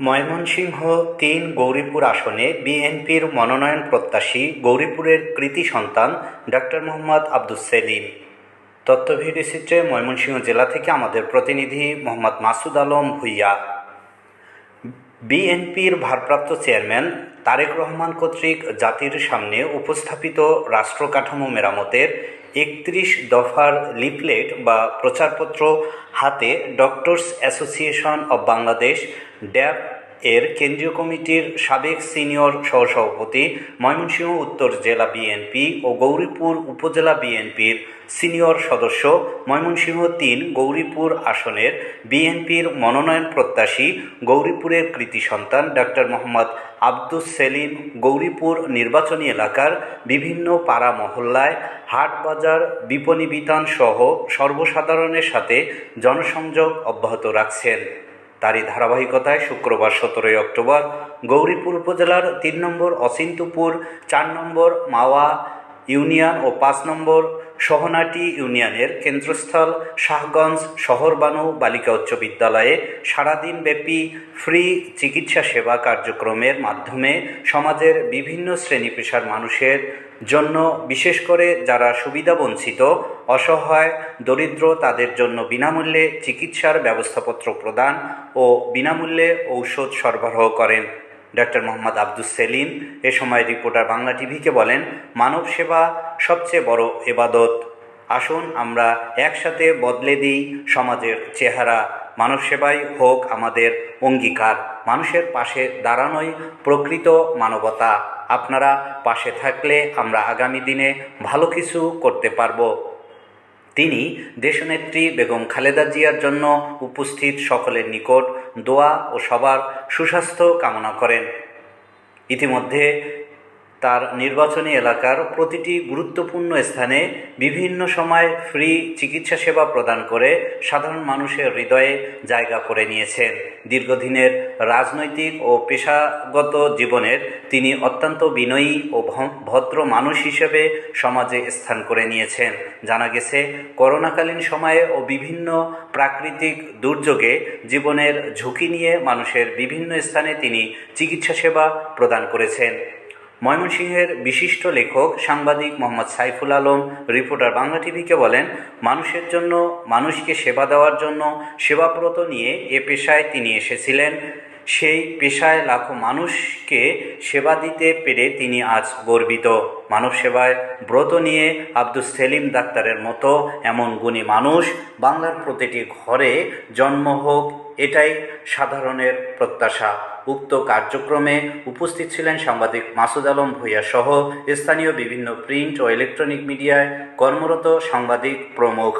ময়মনসিংহ তিন গৌরীপুর আসনে বিএনপির মনোনয়ন প্রত্যাশী গৌরীপুরের কৃতি সন্তান ডাক্তার মোহাম্মদ আব্দুস সেলিম। তথ্য ভিডিওচিত্রে ময়মনসিংহ জেলা থেকে আমাদের প্রতিনিধি মোহাম্মদ মাসুদ আলম ভুইয়া। বিএনপির ভারপ্রাপ্ত চেয়ারম্যান তারেক রহমান কর্তৃক জাতির সামনে উপস্থাপিত রাষ্ট্র কাঠামো মেরামতের একত্রিশ দফার লিফলেট বা প্রচারপত্র হাতে doctors association of Bangladesh DAB এর কেন্দ্রীয় কমিটির সাবেক সিনিয়র সহসভাপতি ময়মনসিংহ, উত্তর জেলা বিএনপি ও গৌরীপুর উপজেলা বিএনপির সিনিয়র সদস্য ময়মনসিংহ তিন গৌরীপুর আসনের বিএনপির মনোনয়ন প্রত্যাশী গৌরীপুরের কৃতি সন্তান ডাক্তার মোহাম্মদ আব্দুস সেলিম গৌরীপুর নির্বাচনী এলাকার বিভিন্ন পাড়া মহল্লায় হাট বাজার, বিপণী বিতান সহ সর্বসাধারণের সাথে জনসংযোগ অব্যাহত রাখছেন। তারই ধারাবাহিকতায় শুক্রবার সতেরোই অক্টোবর গৌরীপুর উপজেলার তিন নম্বর অসিন্তপুর চার নম্বর মাওয়া ইউনিয়ন ও পাঁচ নম্বর সহনাটি ইউনিয়নের কেন্দ্রস্থল শাহগঞ্জ শহরবানু বালিকা উচ্চ বিদ্যালয়ে সারাদিনব্যাপী ফ্রি চিকিৎসা সেবা কার্যক্রমের মাধ্যমে সমাজের বিভিন্ন শ্রেণি পেশার মানুষের জন্য, বিশেষ করে যারা সুবিধাবঞ্চিত অসহায়, দরিদ্র, তাদের জন্য বিনামূল্যে চিকিৎসার ব্যবস্থাপত্র প্রদান ও বিনামূল্যে ঔষধ সরবরাহ করেন। ডক্টর মোহাম্মদ আব্দুস সেলিম। এ সময় রিপোর্টার বাংলা টিভিকে বলেন, মানব সেবা সবচেয়ে বড় এবাদত। আসুন আমরা একসাথে বদলে দিই সমাজের চেহারা। মানব সেবাই হোক আমাদের অঙ্গীকার। মানুষের পাশে দাঁড়ানোই প্রকৃত মানবতা। আপনারা পাশে থাকলে আমরা আগামী দিনে ভালো কিছু করতে পারব। তিনি দেশনেত্রী বেগম খালেদা জিয়ার জন্য উপস্থিত সকলের নিকট দোয়া ও সবার সুস্বাস্থ্য কামনা করেন। ইতিমধ্যে তার নির্বাচনী এলাকার প্রতিটি গুরুত্বপূর্ণ স্থানে বিভিন্ন সময় ফ্রি চিকিৎসা সেবা প্রদান করে সাধারণ মানুষের হৃদয়ে জায়গা করে নিয়েছেন। দীর্ঘদিনের রাজনৈতিক ও পেশাগত জীবনের তিনি অত্যন্ত বিনয়ী ও ভদ্র মানুষ হিসেবে সমাজে স্থান করে নিয়েছেন। জানা গেছে, করোনাকালীন সময়ে ও বিভিন্ন প্রাকৃতিক দুর্যোগে জীবনের ঝুঁকি নিয়ে মানুষের বিভিন্ন স্থানে তিনি চিকিৎসা সেবা প্রদান করেছেন। ময়মনসিংহের বিশিষ্ট লেখক সাংবাদিক মোহাম্মদ সাইফুল আলম, রিপোর্টার বাংলা টিভিকে বলেন, মানুষের জন্য, মানুষকে সেবা দেওয়ার জন্য সেবাব্রত নিয়ে এ পেশায় তিনি এসেছিলেন। সেই পেশায় লাখো মানুষকে সেবা দিতে পেরে তিনি আজ গর্বিত। মানব সেবায় ব্রত নিয়ে আব্দুস সেলিম ডাক্তারের মতো এমন গুণী মানুষ বাংলার প্রতিটি ঘরে জন্ম হোক, এটাই সাধারণের প্রত্যাশা। উক্ত কার্যক্রমে উপস্থিত ছিলেন সাংবাদিক মাসুদ আলম ভূঁইয়া সহ স্থানীয় বিভিন্ন প্রিন্ট ও ইলেকট্রনিক মিডিয়ায় কর্মরত সাংবাদিক প্রমুখ।